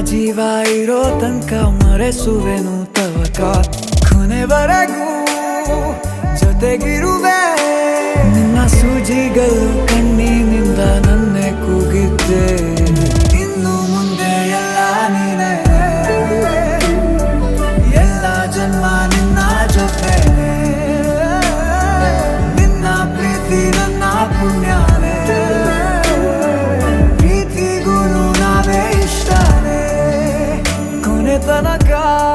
ಜೀವ ಇರೋ ತನಕ ಮರೆಸುವೆನು ತವಕ ಕೊನೆವರೆಗೂ ಜೊತೆಗಿರುವೆ. ನಿನ್ನ ಸೂಜಿಗಳು ಕಣ್ಣಿನಿಂದ than I god.